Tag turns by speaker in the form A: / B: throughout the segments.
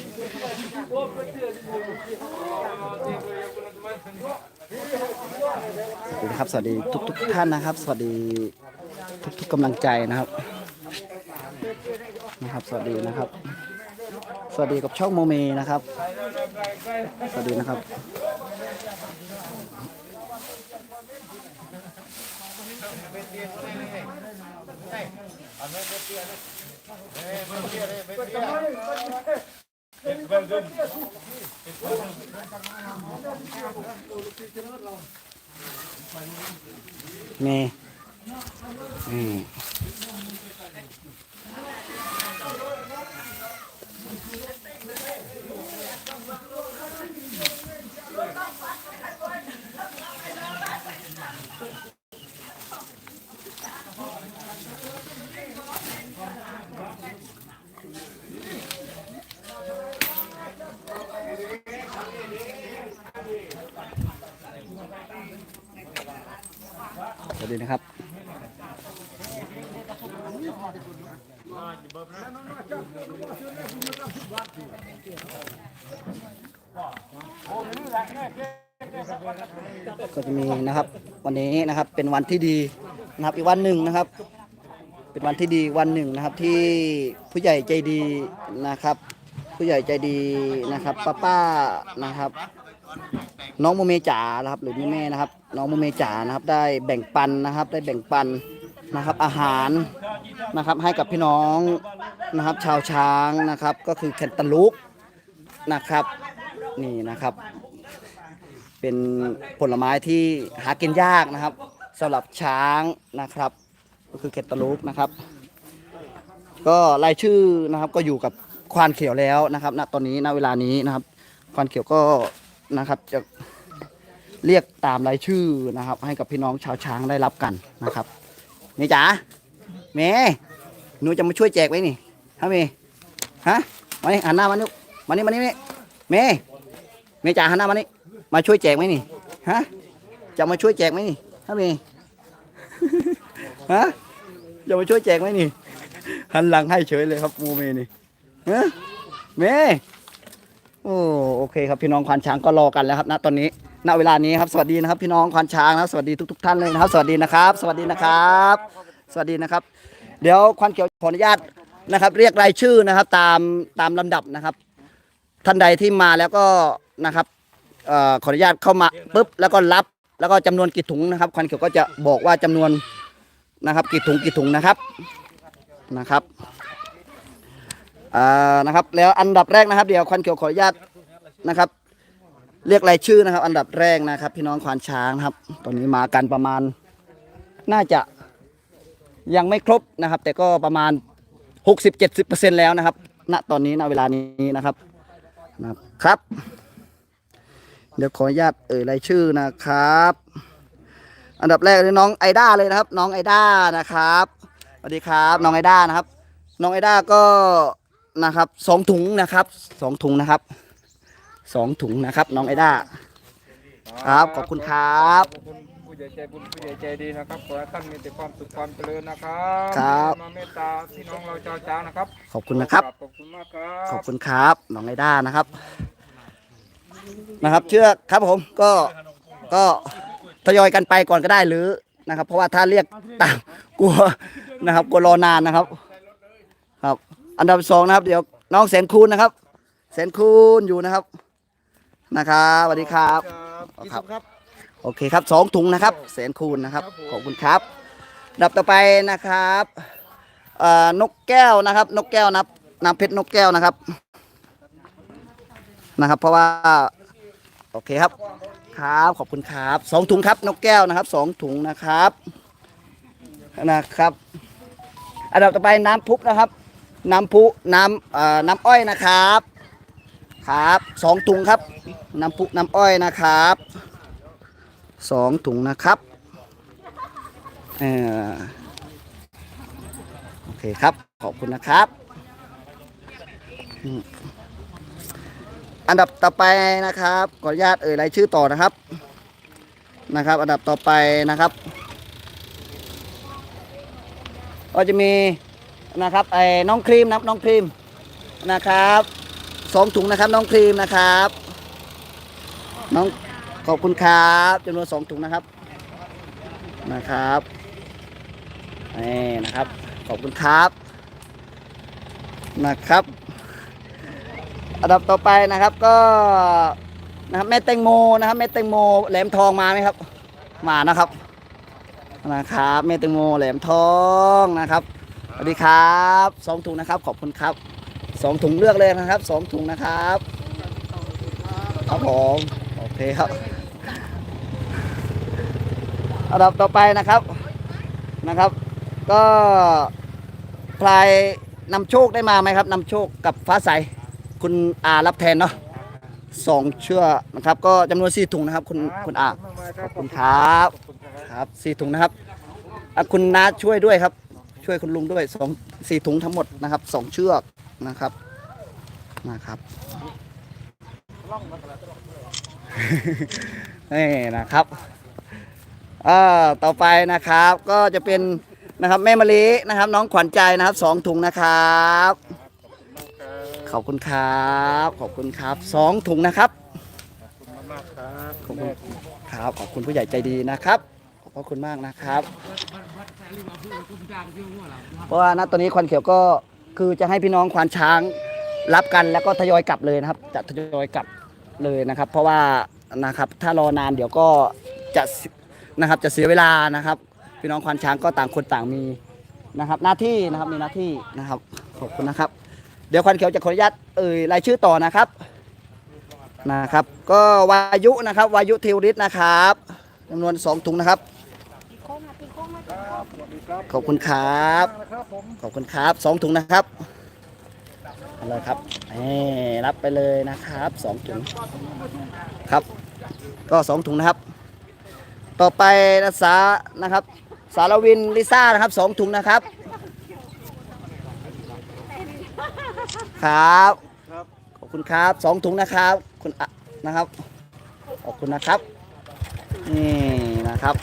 A: สวัสดีครับสวัสดีทุกทุกท่านนะครับ สวัสดีทุกทุกกำลังใจนะครับนะครับ สวัสดีนะครับ สวัสดีกับช่องโมเมนะครับ สวัสดีนะครับ เมย์อืมสวัสดีนะครับ ก็จะมีนะครับ วันนี้นะครับ เป็นวันที่ดีนะครับอีกวันหนึ่งนะครับ เป็นวันที่ดีวันหนึ่งนะครับที่ผู้ใหญ่ใจดีนะครับ ผู้ใหญ่ใจดีนะครับป้าป้านะครับ น้องโมเมจ๋านะครับหรือแม่แม่นะครับ น้องโมเมจ๋านะครับ ได้แบ่งปันนะครับ ได้แบ่งปันนะครับอาหารนะครับให้กับพี่น้องนะครับ ชาวช้างนะครับ ก็คือแคนตาลูปนะครับนี่นะครับ เป็นผลไม้ที่หากินยากนะครับ สำหรับช้างนะครับ ก็คือแคนตาลูปนะครับ ก็รายชื่อนะครับก็อยู่กับควานเขียวแล้วนะครับณตอนนี้ณเวลานี้นะครับ ควานเขียวก็นะครับจะเรียกตามรายชื่อนะครับ ให้กับพี่น้องชาวช้างได้รับกันนะครับเมย์จ๋าเมย์หนูจะมาช่วยแจกไหมนี่ฮะเมย์ฮะมานี่หันหน้ามานี่มานี่มานี่เมย์เมย์เมย์จ๋าหันหน้ามานี่มาช่วยแจกไหมนี่ฮะจะมาช่วยแจกไหมนี่ฮะเมย์ ฮะจะมาช่วยแจกไหมนี่หันหลังให้เฉยเลยครับโมเมนี่ฮะเมโอ้โอเคครับพี่น้องควานช้างก็รอกันแล้วครับณตอนนี้ณเวลานี้ครับสวัสดีนะครับ พี่น้องควานช้างนะสวัสดีทุก ๆ ท่านเลยนะครับ สวัสดีนะครับ สวัสดีนะครับ สวัสดีนะครับ เดี๋ยวควานเขียวขออนุญาตนะครับ เรียกรายชื่อนะครับ ตามตามลำดับนะครับ ท่านใดที่มาแล้วก็นะครับขออนุญาตเข้ามาปุ๊บแล้วก็รับ แล้วก็จำนวนกี่ถุงนะครับควานเขียวก็จะบอกว่าจำนวนนะครับกี่ถุงกี่ถุงนะครับนะครับอ่านะครับ แล้วอันดับแรกนะครับ เดี๋ยวควานเขียวขออนุญาตนะครับ เรียกรายชื่อนะครับ อันดับแรกนะครับ พี่น้องควานช้างครับ ตอนนี้มากันประมาณน่าจะยังไม่ครบนะครับ แต่ก็ประมาณ 60-70%แล้วนะครับ ณตอนนี้ณเวลานี้นะครับนะครับ เดี๋ยวขออนุญาตเอ่ยรายชื่อนะครับ อันดับแรกเลยน้องไอด้าเลยนะครับ น้องไอด้านะครับสวัสดีครับน้องไอด้านะครับ น้องไอด้าก็นะครับสองถุงนะครับสองถุงนะครับสองถุงนะครับ น้องไอด้าครับขอบคุณครับ
B: ขอบคุณผู้ใหญ่ใจบุญผู้ใหญ่ใจดีนะครับขอให้ท่านมีแต่ความสุขความเจริญนะครับ
A: ครับ
B: มาเมตตาพี่น้องเราชาวช้างนะครับ
A: ขอบคุณนะครับ
B: ขอบคุณมากครับ
A: ขอบคุณครับน้องไอด้านะครับ นะครับ เชื่อครับผมก็ก็ทยอยกันไปก่อนก็ได้หรือนะครับ เพราะว่าถ้าเรียกตามกลัวนะครับกลัวรอนานนะครับ ครับ อันดับสองนะครับ เดี๋ยวน้องแสนคูณนะครับ แสนคูณอยู่นะครับนะครับสวัสดีครับ
B: กี่
A: ครับ
B: ถุงครับ
A: โอเคครับสองถุงนะครับ แสนคูณนะครับ
B: ครับผม
A: ขอบคุณครับอันดับต่อไปนะครับเอ่อนกแก้วนะครับ นกแก้วนะครับน้ำเพชรนกแก้วนะครับ นะครับ เพราะว่าโอเคครับครับขอบคุณครับสองถุงครับนกแก้วนะครับสองถุงนะครับนะครับ อันดับต่อไปน้ำพุนะครับ น้ำพุน้ำน้ำอ้อยนะครับครับสองถุงครับ น้ำพุน้ำอ้อยนะครับสองถุงนะครับเออโอเคครับขอบคุณนะครับ อันดับต่อไปนะครับขออนุญาตเอ่ยรายชื่อต่อนะครับนะครับ อันดับต่อไปนะครับก็จะมีนะครับไอ้น้องครีมนะครับน้องครีมนะครับสองถุงนะครับน้องครีมนะครับน้องขอบคุณครับจำนวนสองถุงนะครับนะครับนี่นะครับขอบคุณครับนะครับ อันดับต่อไปนะครับก็นะครับแม่แตงโมนะครับแม่แตงโมแหลมทองมาไหมครับ มานะครับนะครับแม่แตงโมแหลมทองนะครับสวัสดีครับสองถุงนะครับ ขอบคุณครับสองถุงเลือกเลยนะครับสองถุงนะครับครับผมโอเคครับอันดับต่อไปนะครับนะครับ ก็พลายนำโชคได้มาไหมครับนำโชคกับฟ้าใส คุณอารับแทนเนาะสองเชือกนะครับ ก็จำนวนสี่ถุงนะครับ คุณคุณอาขอบคุณครับครับสี่ถุงนะครับอะคุณน้าช่วยด้วยครับ ช่วยคุณลุงด้วยสองสี่ถุงทั้งหมดนะครับสองเชือกนะครับนะครับนี่นะครับอ่าต่อไปนะครับก็จะเป็นนะครับแม่มะลินะครับ น้องขวัญใจนะครับสองถุงนะครับ ขอบคุณครับ ขอบคุณครับสองถุงนะครับ
B: มากครับ
A: ขอบคุณครับ ขอบคุณผู้ใหญ่ใจดีนะครับ ขอบพระคุณมากนะครับเพราะว่าณตอนนี้ควันเขียวก็คือจะให้พี่น้องควานช้างรับกันแล้วก็ทยอยกลับเลยนะครับ จะทยอยกลับเลยนะครับ เพราะว่านะครับถ้ารอนานเดี๋ยวก็จะเสียนะครับจะเสียเวลานะครับ พี่น้องควานช้างก็ต่างคนต่างมีนะครับ หน้าที่นะครับมีหน้าที่นะครับขอบคุณนะครับ เดี๋ยวควันเขียวจะขออนุญาตเอ่ยรายชื่อต่อนะครับนะครับ ก็วายุนะครับ วายุเทวฤทธิ์นะครับจำนวน2ถุงนะครับ ขอบคุณครับ ขอบคุณครับสองถุงนะครับอาเลยครับนี่รับไปเลยนะครับสองถุงครับ ก็สองถุงนะครับ ต่อไปนะสานะครับ สารวินลิซ่านะครับสองถุงนะครับ ครับ
B: ครับ
A: ขอบคุณครับสองถุงนะครับ คุณอะนะครับ ขอบคุณนะครับ นี่นะครับ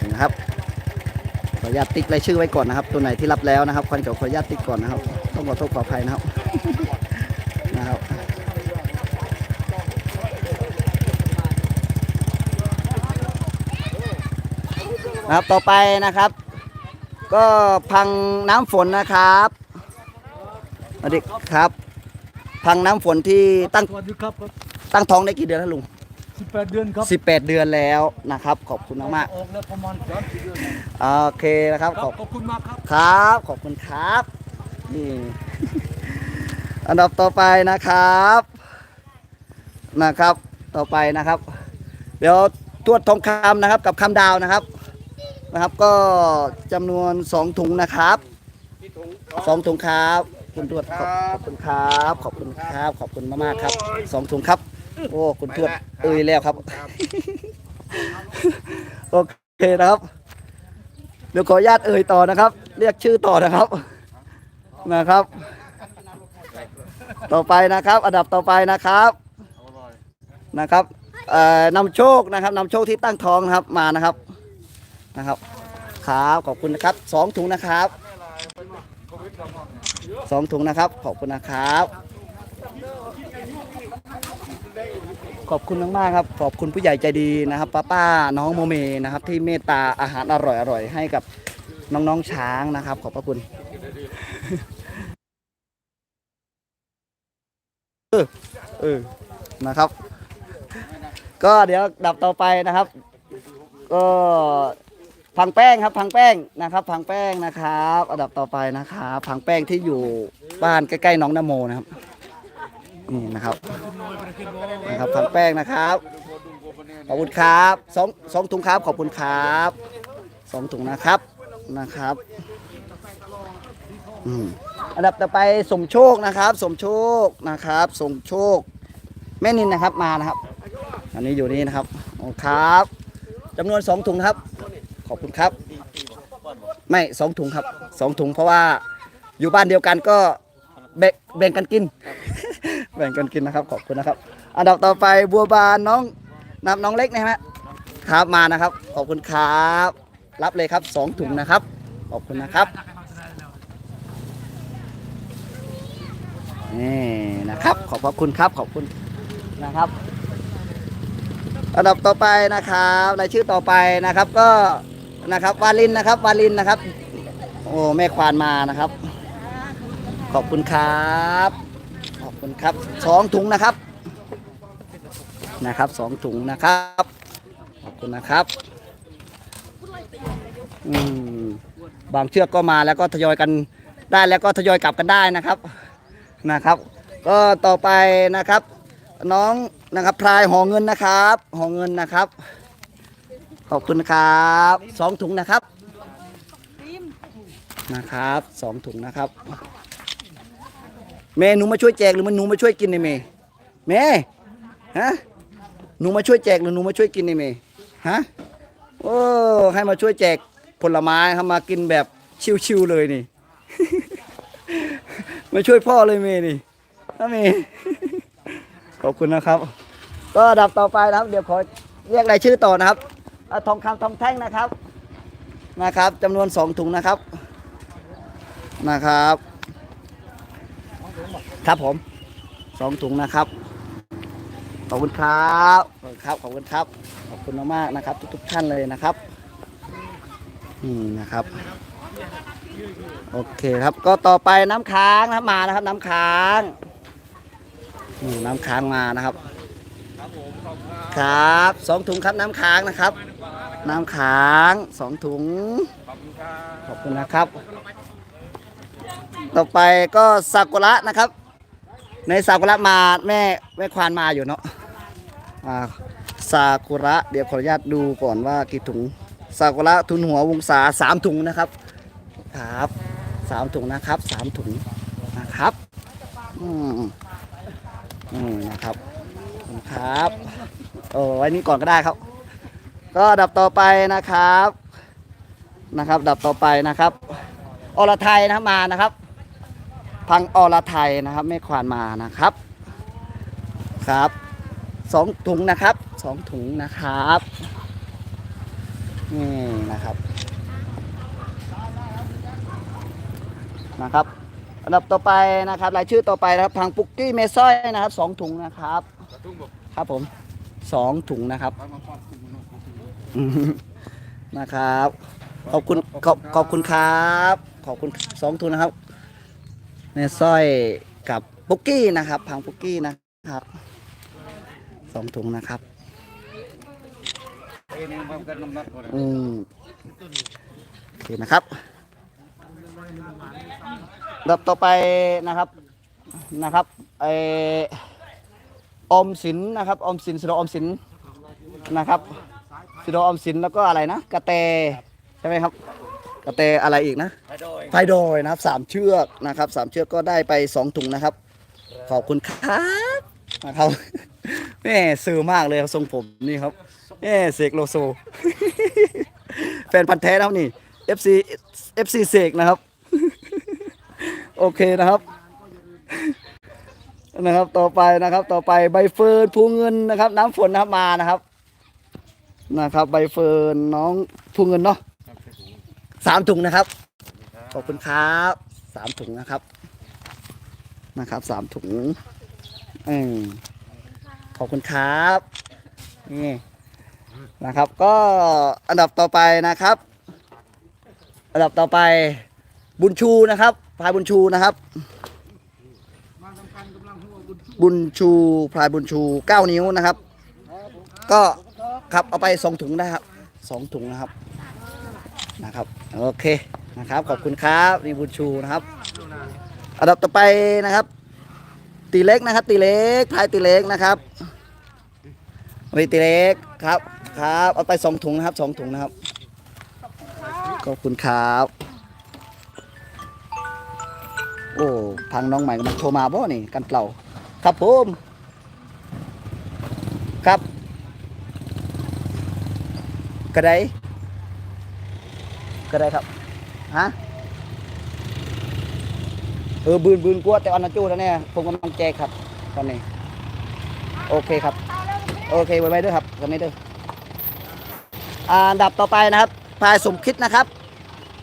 A: นี่นะครับ ขออนุญาตติ๊กรายชื่อไว้ก่อนนะครับ ตัวไหนที่รับแล้วนะครับควันเขียวขออนุญาตติ๊กก่อนนะครับ ต้องขอโทษขออภัยนะครับ นะครับนะครับต่อไปนะครับ ก็พังน้ำฝนนะครับสวัสดีครับ พังน้ำฝนที่ตั้ง
C: สวัสดีครับ
A: ตั้งท้องได้กี่เดือนแล้วลุง
C: 18 เดือนครับ
A: 18 เดือนแล้วนะครับ ขอบคุณมาก
C: ออกแล้วประมาณ30เดือน
A: ๆโอเคนะครับ
C: ค
A: ข
C: รั
A: อ
C: บบ ขอบคุณมากครับ
A: ครับ ขอบคุณครับนี่ อันดับต่อไปนะครับ นะครับ ต่อไปนะครับ เดี๋ยวตรวจทองคำนะครับ กับคำดาวนะครับ นะครับ ก็จำนวน2ถุงนะครับ
B: พี่ถุง
A: สองถุงครับคุณตรวจขอบขอบคุณครับ ขอบคุณครับ ขอบคุณมากๆครับสองถุงครับ โอ้คุณทวดเอ่ยแล้วครับ
B: ครับ
A: โอเคนะครับเดี๋ยวขออนุญาตเอ่ยต่อนะครับ เรียกชื่อต่อนะครับนะครับ ต่อไปนะครับ อันดับต่อไปนะครับนะครับเอ่อนำโชคนะครับนำโชคที่ตั้งท้องนะครับมานะครับ นะครับครับขอบคุณนะครับสองถุงนะครับสองถุงนะครับ ขอบคุณนะครับ ขอบคุณมากๆครับ ขอบคุณผู้ใหญ่ใจดีนะครับป้าป้าน้องโมเมนะครับ ที่เมตตาอาหารอร่อยๆให้กับน้องๆช้างนะครับ ขอบพระคุณเออเออนะครับ ก็เดี๋ยวดับต่อไปนะครับก็ พังแป้งครับ พังแป้งนะครับ พังแป้งนะครับอันดับต่อไปนะครับพังแป้งที่อยู่บ้านใกล้ๆน้องนโมนะครับนี่นะครับนะครับพันแป้งนะครับขอบคุณครับสองสองถุงครับขอบคุณครับสองถุงนะครับนะครับอันดับต่อไปสมโชคนะครับ สมโชคนะครับ สมโชค แม่นินนะครับมานะครับ อันนี้อยู่นี่นะครับโอครับจำนวนสองถุงครับ ขอบคุณครับ ไม่สองถุงครับสองถุงเพราะว่าอยู่บ้านเดียวกันก็แบ่งแบ่งกันกิน แบ่งกันกินนะครับ ขอบคุณนะครับ อันดับต่อไปบัวบานน้องนับน้องเล็กนะฮะครับมานะครับ ขอบคุณครับ รับเลยครับสองถุงนะครับ ขอบคุณนะครับนี่นะครับ ขอบพระคุณครับขอบคุณนะครับอันดับต่อไปนะครับรายชื่อต่อไปนะครับก็ นะครับ วาลินนะครับ วาลินนะครับ โอ้แม่ควานมานะครับ ขอบคุณครับ ขอบคุณครับสองถุงนะครับนะครับสองถุงนะครับ ขอบคุณนะครับอืมบางเชือกก็มาแล้วก็ทยอยกันได้แล้วก็ทยอยกลับกันได้นะครับนะครับ ก็ต่อไปนะครับ น้องนะครับพลายหอเงินนะครับหอเงินนะครับ ขอบคุณครับสองถุงนะครับนะครับสองถุงนะครับ เมย์หนูมาช่วยแจกหรือมันหนูมาช่วยกินในเมย์เมย์ฮะหนูมาช่วยแจกหรือหนูมาช่วยกินในเมย์ฮะโอ้ให้มาช่วยแจกผลไม้ครับมากินแบบชิวๆเลยนี่ มาช่วยพ่อเลยเมย์นี่นะเมย์ขอบคุณนะครับ ก็ดับต่อไปนะครับ เดี๋ยวขอเรียกรายชื่อต่อนะครับ อะทองคำทองแท่งนะครับนะครับจำนวนสองถุงนะครับนะครับครับผมสองถุงนะครับขอบคุณครับขอบคุณครับขอบคุณครับขอบคุณมากๆนะครับ ทุกๆท่านเลยนะครับนี่นะครับ โอเคครับก็ต่อไปน้ำค้างนะครับมานะครับ น้ำค้างนี่น้ำค้างมานะครับ ครับสองถุงครับน้ำค้างนะครับ น้ำค้างสองถุง
B: ขอบคุณครับ
A: ขอบคุณนะครับ ต่อไปก็ซากุระนะครับ ในซากุระมาแม่แม่ควานมาอยู่เนาะอ่าซากุระเดี๋ยวขออนุญาตดูก่อนว่ากี่ถุงซากุระทุนหัววงศาสามถุงนะครับครับสามถุงนะครับสามถุงนะครับอืมอืมนะครับขอบคุณครับโอ้ไว้นี้ก่อนก็ได้ครับ ก็ดับต่อไปนะครับนะครับ ดับต่อไปนะครับอรไทยนะมานะครับ พังอรไทยนะครับไม่ควานมานะครับครับสองถุงนะครับสองถุงนะครับนี่นะครับนะครับอันดับต่อไปนะครับรายชื่อต่อไปนะครับพังปุกกี้เมซอยนะครับสองถุงนะครับครับผมสองถุงนะครับ นะครับ ขอบคุณขอบขอบคุณครับ ขอบคุณสองทุนนะครับแม่สร้อยกับปุกกี้นะครับพังปุกกี้นะครับสองถุงนะครับอืมโอเคนะครับลำดับต่อไปนะครับนะครับไอออมสินนะครับออมสินสโดออมสินนะครับ สิโดออมสินแล้วก็อะไรนะกระแตใช่ไหมครับ กระแตอะไรอีกนะ
B: ไปโดย
A: ไฟโดยนะครับสามเชือกนะครับสามเชือกก็ได้ไปสองถุงนะครับ ขอบคุณครับนะครับแม่สื่อมากเลยครับทรงผมนี่ครับแม่เสกโลโซ แฟนพันธ์แท้นะครับนี่ FC FC เสกนะครับ โอเคนะครับนะครับต่อไปนะครับต่อไปใบเฟิร์นภูเงินนะครับ น้ำฝนนะครับมานะครับ นะครับ ใบเฟิร์นน้องภูเงินเนาะสามถุงนะครับ ขอบคุณครับสามถุงนะครับนะครับสามถุงอืมขอบคุณครับนี่นะครับ ก็อันดับต่อไปนะครับ อันดับต่อไปบุญชูนะครับพลายบุญชูนะครับ บุญชูพลายบุญชูเก้านิ้วนะครับ ก็ ครับเอาไปสองถุงนะครับสองถุงนะครับนะครับโอเคนะครับขอบคุณครับนี่บุญชูนะครับอันดับต่อไปนะครับ ตีเล็กนะครับ ตีเล็กพายตีเล็กนะครับเอาไปตีเล็กครับครับเอาไปสองถุงนะครับสองถุงนะครับขอบคุณครับโอ้ทางน้องใหม่กำลังโทรมาบ่นี่กันเปล่าครับผมครับ กระไดกระไดครับฮะเออบืนบืนกลัวแต่อันนั้นจู้แล้วเนี่ยผมกำลังแจกครับ ตอนนี้ โอเคครับ โอเคไว้ไว้ด้วยครับกันนี้ด้วยอ่าอันดับต่อไปนะครับพายสมคิดนะครับ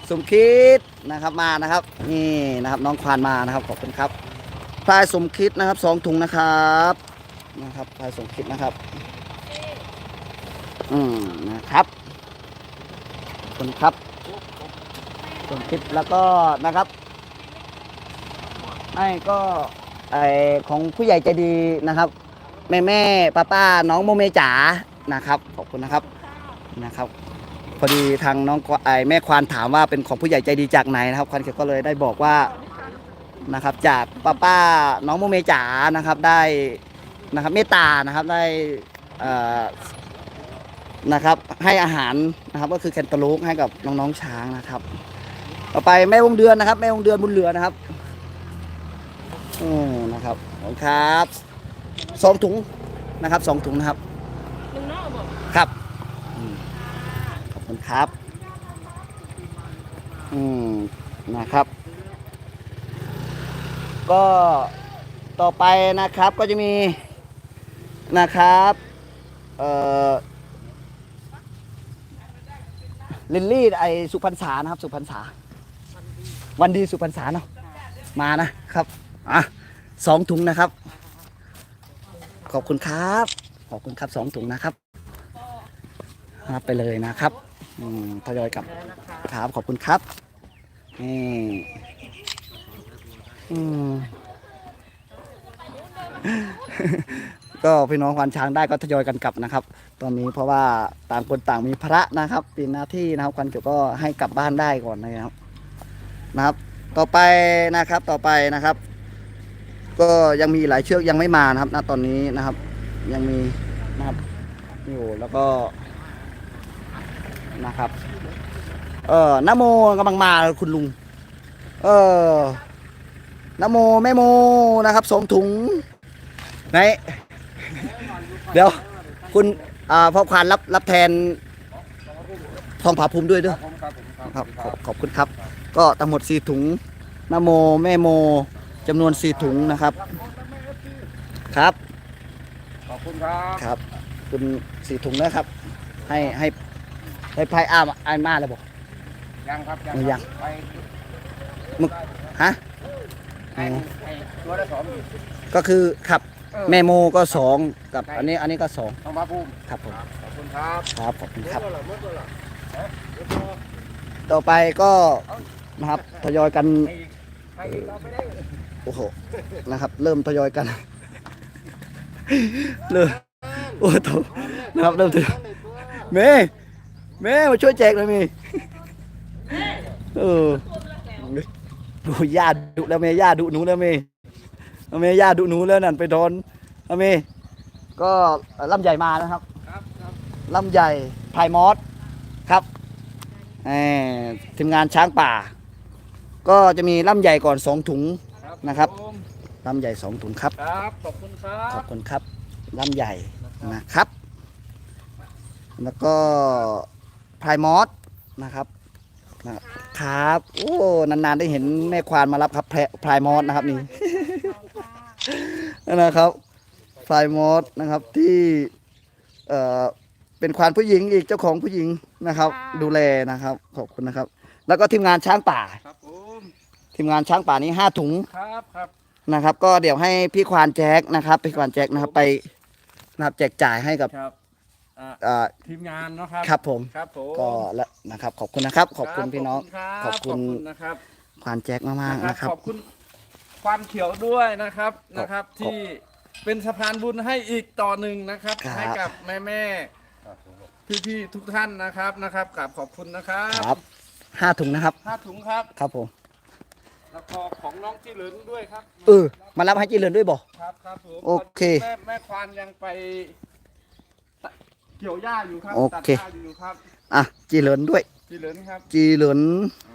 A: สมคิดนะครับมานะครับ นี่นะครับน้องควานมานะครับขอบคุณครับพายสมคิดนะครับสองถุงนะครับนะครับพายสมคิดนะครับ อืมนะครับคุณครับสมคิดแล้วก็นะครับให้ก็ไอของผู้ใหญ่ใจดีนะครับ แม่แม่ป้าป้าน้องโมเมจ๋านะครับขอบคุณนะครับนะครับพอดีทางน้องไอแม่ควานถามว่าเป็นของผู้ใหญ่ใจดีจากไหนนะครับควานเขียวก็เลยได้บอกว่านะครับ จากป้าป้าน้องโมเมจ๋านะครับได้นะครับเมตตานะครับได้อ่อ นะครับ ให้อาหารนะครับ ก็คือแคนตาลูปให้กับน้องๆช้างนะครับ ต่อไปแม่วงเดือนนะครับ แม่วงเดือนบุญเหลือนะครับอืมนะครับขอบคุณครับสองถุงนะครับสองถุงนะครับครับอืมขอบคุณครับ อืมนะครับ ก็ต่อไปนะครับก็จะมีนะครับ เอ่อ ลิลลี่ไอสุพรรณษานะครับ สุพรรณษา วันดีสุพรรณษาเนาะมานะครับอะสองถุงนะครับ ขอบคุณครับ ขอบคุณครับสองถุงนะครับรับไปเลยนะครับอืมทยอยกลับครับขอบคุณครับนี่อืม ก็พี่น้องควานช้างได้ก็ทยอยกันกลับนะครับ ตอนนี้เพราะว่าต่างคนต่างมีภาระนะครับเป็นหน้าที่นะครับควันเกี่ยวก็ให้กลับบ้านได้ก่อนนะครับนะครับ ต่อไปนะครับต่อไปนะครับ ก็ยังมีหลายเชือกยังไม่มานะครับณตอนนี้นะครับ ยังมีนะครับอยู่แล้วก็นะครับ เออนโมกำลังมาคุณลุง เออนโมแม่โมนะครับสองถุงไหน เดี๋ยว คุณอ่าพ่อควานรับรับแทนทองผาภูมิด้วยเด้อ
B: ผมครับผมครับ
A: ครับขอบขอบคุณครับ ก็ทั้งหมด4ถุงนโมแม่โมจำนวน4ถุงนะครับ ครับ
B: ขอบคุณครับ
A: ครับ คุณสี่ถุงนะครับ ให้ให้ให้พายอ้ามอ้ายมาแล้วบอก
B: ยังครับ
A: ยัง
B: ไป
A: ฮะ
B: ให้ให้ตัวละสอง
A: ก็คือครับ
B: เออ
A: แม่โมก็สองกับอันนี้อันนี้ก็สอง
B: ทองมาภูมิ
A: ครับผม
B: ขอบคุณครับ
A: ครับขอบคุณครับ ต่อไปก็นะครับทยอยกัน
B: ให้อีกให้อีกเราไม่ได้
A: โอ้โหนะครับ เริ่มทยอยกันเริ่มโอ้โหนะครับเริ่มทยอยเมย์เมย์มาช่วยแจกหน่อยเมย์เออดูย่าดุแล้วเมย์ย่าดุหนูแล้วเมย์เอาเมย์ย่าดุหนูแล้วนั่นไปโดนเอาเมย์ก็ลำใหญ่มานะครับ
B: ครับครับ
A: ลำใหญ่พายมอสครับเอ่อทีมงานช้างป่า ก็จะมีลำใหญ่ก่อนสองถุงนะครับ
B: ผม
A: ลำใหญ่สองถุงครับ
B: ครับขอบคุณครั
A: ขอ
B: บบ
A: คุณครับลำใหญ่นะครับ แล้วก็พายมอสนะครับนะครับ โอ้ นานๆได้เห็นแม่ควานมารับครับแพรพายมอสนะครับนี่ นะครับพายมอสนะครับที่เอ่อเป็นควานผู้หญิงอีกเจ้าของผู้หญิงนะครับดูแลนะครับ ขอบคุณนะครับ แล้วก็ทีมงานช้างป่า
B: ครับผม
A: ทีมงานช้างป่านี้ห้าถุง
B: ครับครับ
A: นะครับ ก็เดี๋ยวให้พี่ควานแจ็คนะครับพี่ควานแจ็คนะครับไปนะครับแจกจ่ายให้กับ
B: ครับอ่า
A: เอ่อ
B: ทีมงานเนาะครับ
A: ครับผม
B: ครับผม
A: ก็และนะครับ ขอบคุณนะครับ ขอบคุณ
B: รับ
A: พี่น้อง
B: ขอบคุณ
A: ขอบคุณ
B: นะครับ
A: ควานแจ็คมากๆนะครับ
B: ขอบคุณ ความเขียวด้วยนะครับนะครับ
A: ขอบ
B: ที่เป็นสะพานบุญให้อีกต่อหนึ่งนะครับ
A: ครับ
B: ให้กับแม่แม่พี่พี่ๆทุกท่านนะครับนะครับกราบขอบคุณนะครั
A: ครับบห้าถุงนะครับ
B: ห้าถุงครับ
A: ครับผม
B: แล้วก็ของน้องที่เหลืองด้วยครับ
A: เออ มารับให้จีเรือนด้วยบ่
B: ครับครับผม
A: โอเค
B: แม่แม่ควานยังไปเกี่ยวหญ้าอยู่ครับ
A: โอ
B: ตัด
A: เค
B: หญ้าอยู่ครับ
A: อะจีเรือนด้วย
B: ที่เหลืองครับ
A: จีเรือน
B: อ่า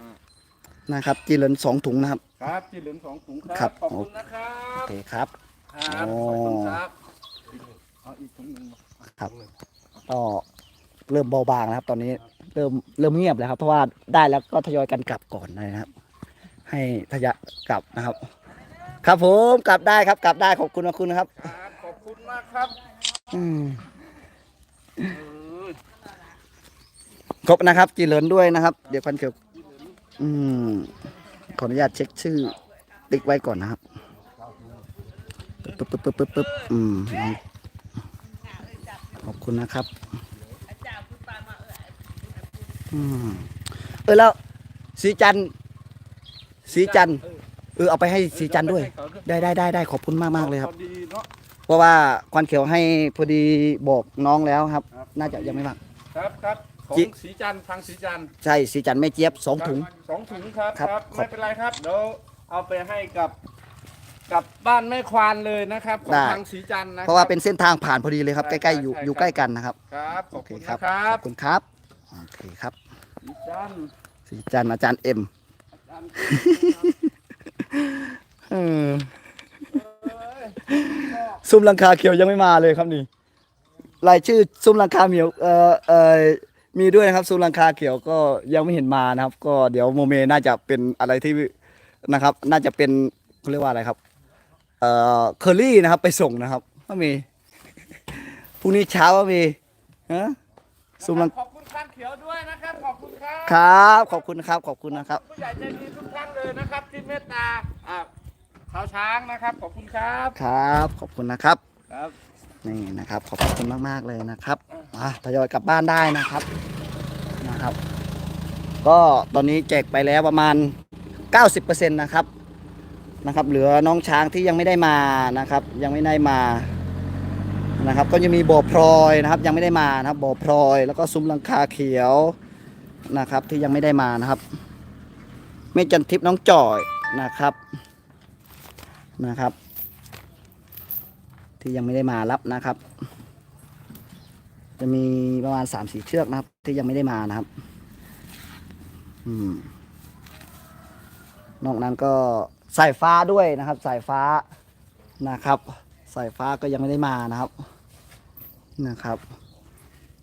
A: นะครับจีเรือนสองถุงนะครับ
B: ครับที่เหลืองสองถุงค
A: ครั
B: รับบ ขอบคุณนะครั
A: โอบ เคครับ
B: ครับ
A: โอ้
B: ขอบคุณครับเอาอีกถุงหนึ่ง
A: ครับ ก็เริ่มเบาบางนะครับ ตอนนี้เริ่มเริ่มเงียบแล้วครับ เพราะว่าได้แล้วก็ทยอยกันกลับก่อนนะครับ ให้ทยะกลับนะครับ ครับผมกลับได้ครับ กลับได้ขอบคุณขอบคุณนะครับ
B: ครับขอบคุณมากครับ
A: อืม
B: เออ
A: ครบนะครับจีเหลินด้วยนะครับ เดี๋ยวพันเกือบ อืมขออนุญาตเช็คชื่อติ๊กไว้ก่อนนะครับปึ๊บปึ๊บปึ๊บปึ๊บปึ๊บอืมขอบคุณนะครับ อืมเออแล้วสีจันทร์สีจันทร์เออเอาไปให้สีจันทร์ด้วย ได้ได้ได้ได้ขอบคุณมากมากเลยครับ
B: เพ
A: ราะว่าควันเขียวให้พอดีบอกน้องแล้วครับ
B: ครับ
A: น่าจะยังไม่มาก
B: ครับครับ ของ
A: จิ
B: สีจันทร์ทางสีจันทร์
A: ใช่สีจันทร์แม่เจี๊ยบสองถุง
B: สองถุงครับ
A: ครับ
B: ครับ
A: ขอบ
B: ไม่เป็นไรครับเดี๋ยวเอาไปให้กับกับบ้านแม่ควานเลยนะครับของ
A: ได้
B: ทางสีจันทร์นะคบ
A: เพราะว่าเป็นเส้นทางผ่านพอดีเลยครับ
B: ใช่
A: ใกล้ๆอยู่
B: ใช่
A: อยู่
B: ครับ
A: ใกล้กันนะครับ
B: ครับข
A: โอ
B: อบ
A: เค
B: คุณ
A: ครับ
B: นะครั
A: ข
B: บ
A: อบคุณครับโอเคครับ
B: สีจันทร์
A: สีจันทร์อาจารย์เอ็ม
B: จันทร์
A: เออซุ้มหลังคาเขียวยังไม่มาเลยครับนี่รายชื่อซุ้มหลังคาเหมียวเอ่อเอ่อ มีด้วยนะครับซุ้มหลังคาเขียวก็ยังไม่เห็นมานะครับ ก็เดี๋ยวโมเมน่าจะเป็นอะไรที่นะครับ น่าจะเป็นเขาเรียกว่าอะไรครับ เอ่อเคอรี่นะครับ ไปส่งนะครับก็มีพรุ่งนี้เช้าก็มีฮะซุ้มหลัง
B: ขอบคุณข้างเขียวด้วยนะครับขอบคุณครับ
A: ครับ ขอบคุณครับ ขอบคุณนะครับ
B: ผู้ใหญ่ใจดีทุกท่านเลยนะครับที่เมตตาอ่าเท้าช้างนะครับ ขอบคุณครับ
A: ครับ ขอบคุณนะครับ
B: ครับ
A: นี่นะครับ ขอบคุณมาก ๆ เลยนะครับอะทยอยกลับบ้านได้นะครับนะครับ ก็ตอนนี้แจกไปแล้วประมาณ 90%นะครับนะครับ เหลือน้องช้างที่ยังไม่ได้มานะครับ ยังไม่ได้มานะครับ ก็ยังมีบ่อพลอยนะครับ ยังไม่ได้มานะครับบ่อพลอย แล้วก็ซุ้มลังคาเขียวนะครับ ที่ยังไม่ได้มานะครับเมจันทิพย์น้องจ่อยนะครับนะครับ ที่ยังไม่ได้มารับนะครับ จะมีประมาณสามสี่เชือกนะครับ ที่ยังไม่ได้มานะครับ อืม นอกนั้นก็สายฟ้าด้วยนะครับ สายฟ้านะครับ สายฟ้าก็ยังไม่ได้มานะครับนะครับ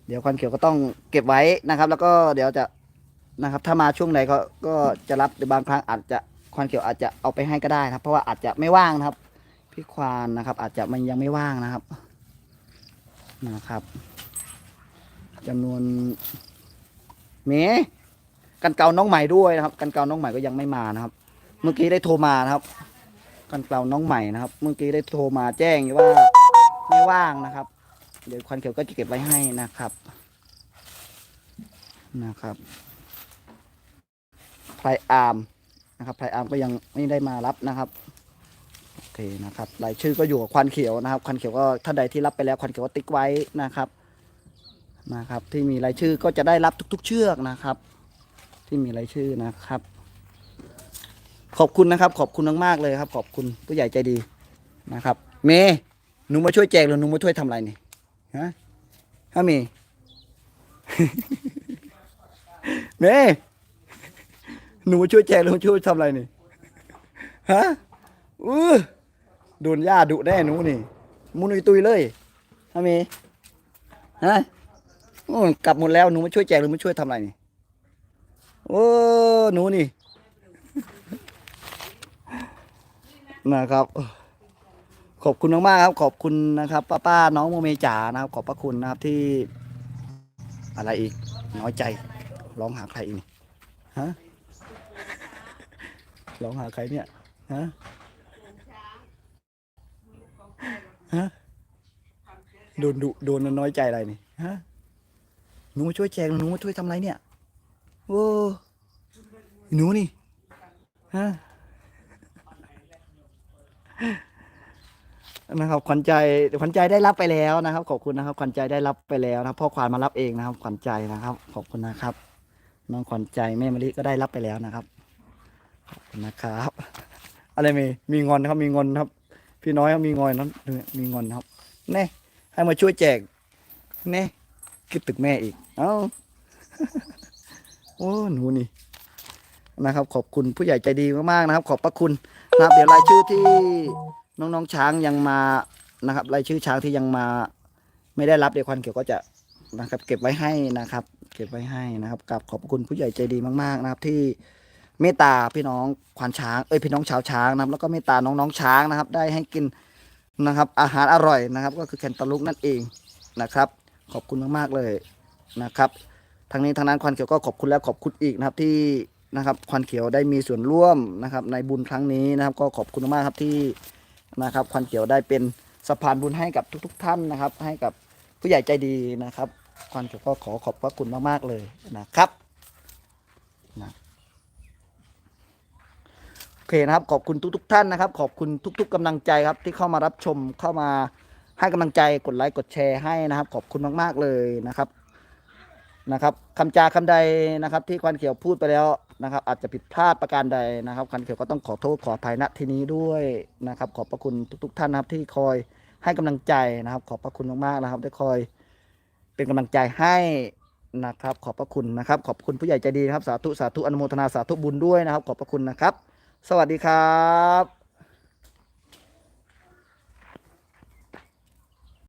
A: เดี๋ยวควันเขียวก็ต้องเก็บไว้นะครับ แล้วก็เดี๋ยวจะนะครับ ถ้ามาช่วงไหนก็ก็จะรับหรือบางครั้งอาจจะควันเขียวอาจจะเอาไปให้ก็ได้นะครับ เพราะว่าอาจจะไม่ว่างนะครับ พี่ควานนะครับ อาจจะมันยังไม่ว่างนะครับนะครับจำนวนเมกันเกาน้องใหม่ด้วยนะครับ กันเกาน้องใหม่ก็ยังไม่มานะครับ เมื่อกี้ได้โทรมานะครับ กันเกาน้องใหม่นะครับ เมื่อกี้ได้โทรมาแจ้งว่าไม่ว่างนะครับ เดี๋ยวควันเขียวก็จะเก็บไว้ให้นะครับนะครับไพรอาร์มนะครับไพรอาร์มก็ยังไม่ได้มารับนะครับ เคนะครับรายชื่อก็อยู่กับควันเขียวนะครับ ควันเขียวก็ท่านใดที่รับไปแล้วควันเขียวก็ติ๊กไว้นะครับนะครับ ที่มีรายชื่อก็จะได้รับทุก ๆ เชือกนะครับ ที่มีรายชื่อนะครับ ขอบคุณนะครับ ขอบคุณมากๆเลยครับ ขอบคุณผู้ใหญ่ใจดีนะครับ เมย์หนูมาช่วยแจกหรือหนูมาช่วยทำอะไรนี่ฮะฮะเมย์เมย์หนูมาช่วยแจกหรือมาช่วยทำอะไรนี่ฮะอือ โดนย่าดุแน่หนูนี่ มุนุยตุยเลยฮะเมฮะโอ้กลับหมดแล้วหนูมาช่วยแจกหรือมาช่วยทำอะไรนี่ โอ้หนูนี่ นะครับ ขอบคุณมากๆครับ ขอบคุณนะครับ ป้าป้าๆน้องโมเมจ๋านะครับ ขอบพระคุณนะครับที่ อะไรอีก น้อยใจ ร้องหาใครอีกนี่ฮะ ร้องหาใครเนี่ยฮะ ฮะโดนดุโดนน้อยใจอะไรนี่ฮะหนูมาช่วยแจกหนูมาช่วยทำอะไรเนี่ยโอ้หนูนี่ฮะนะครับขวัญใจขวัญใจได้รับไปแล้วนะครับ ขอบคุณนะครับขวัญใจได้รับไปแล้วนะครับพ่อควานมารับเองนะครับ ขวัญใจนะครับ ขอบคุณนะครับน้องขวัญใจแม่มะลิก็ได้รับไปแล้วนะครับขอบคุณนะครับ อะไรมีมีงอนครับมีงอนครับ พี่น้อยเขามีงอนนั้นมีงอนครับแน่ให้มาช่วยแจกแน่คิดตึกแม่อีก เอ้าโอ้หนูนี่นะครับ ขอบคุณผู้ใหญ่ใจดีมากๆนะครับ ขอบพระคุณนะครับ เดี๋ยวรายชื่อที่น้องๆช้างยังมานะครับ รายชื่อช้างที่ยังมา ไม่ได้รับเดี๋ยวควันเขียวก็จะนะครับ เก็บไว้ให้นะครับ เก็บไว้ให้นะครับกับขอบคุณผู้ใหญ่ใจดีมาก ๆ นะครับที่ เมตตาพี่น้องควานช้างเอ้ยพี่น้องชาวช้างนะครับแล้วก็เมตตาน้องๆช้างนะครับ ได้ให้กินนะครับ อาหารอร่อยนะครับ ก็คือแคนตาลูกนั่นเองนะครับ ขอบคุณมากๆเลยนะครับทางนี้ทางนั้นควันเขียวก็ขอบคุณแล้วขอบคุณอีกนะครับที่นะครับควันเขียวได้มีส่วนร่วมนะครับ ในบุญครั้งนี้นะครับ ก็ขอบคุณมากครับที่นะครับควันเขียวได้เป็นสะพานบุญให้กับทุก ๆ ท่านนะครับ ให้กับผู้ใหญ่ใจดีนะครับควันเขียวก็ขอขอบพระคุณมากๆเลยนะครับนะโอ เคนะครับขอบคุณทุก ๆ ท่านนะครับ ขอบคุณทุก ๆกำลังใจครับที่เข้ามารับชมเข้ามาให้กำลังใจกดไลค์กดแชร์ให้นะครับ ขอบคุณมาก ๆเลยนะครับนะครับคำจาคำใดนะครับ ที่ควันเขียวพูดไปแล้วนะครับ อาจจะผิดพลาดประการใดนะครับควันเขียวก็ต้องขอโทษขออภัยณที่นี้ด้วยนะครับ ขอบพระคุณทุก ๆ ท่านนะครับ ที่คอยให้กำลังใจนะครับ ขอบพระคุณมากๆนะครับได้คอยเป็นกำลังใจให้นะครับ ขอบพระคุณนะครับ ขอบคุณผู้ใหญ่ใจดีนะครับ สาธุสาธุอนุโมทนาสาธุบุญด้วยนะครับ ขอบพระคุณนะครับ สวัสดีครับ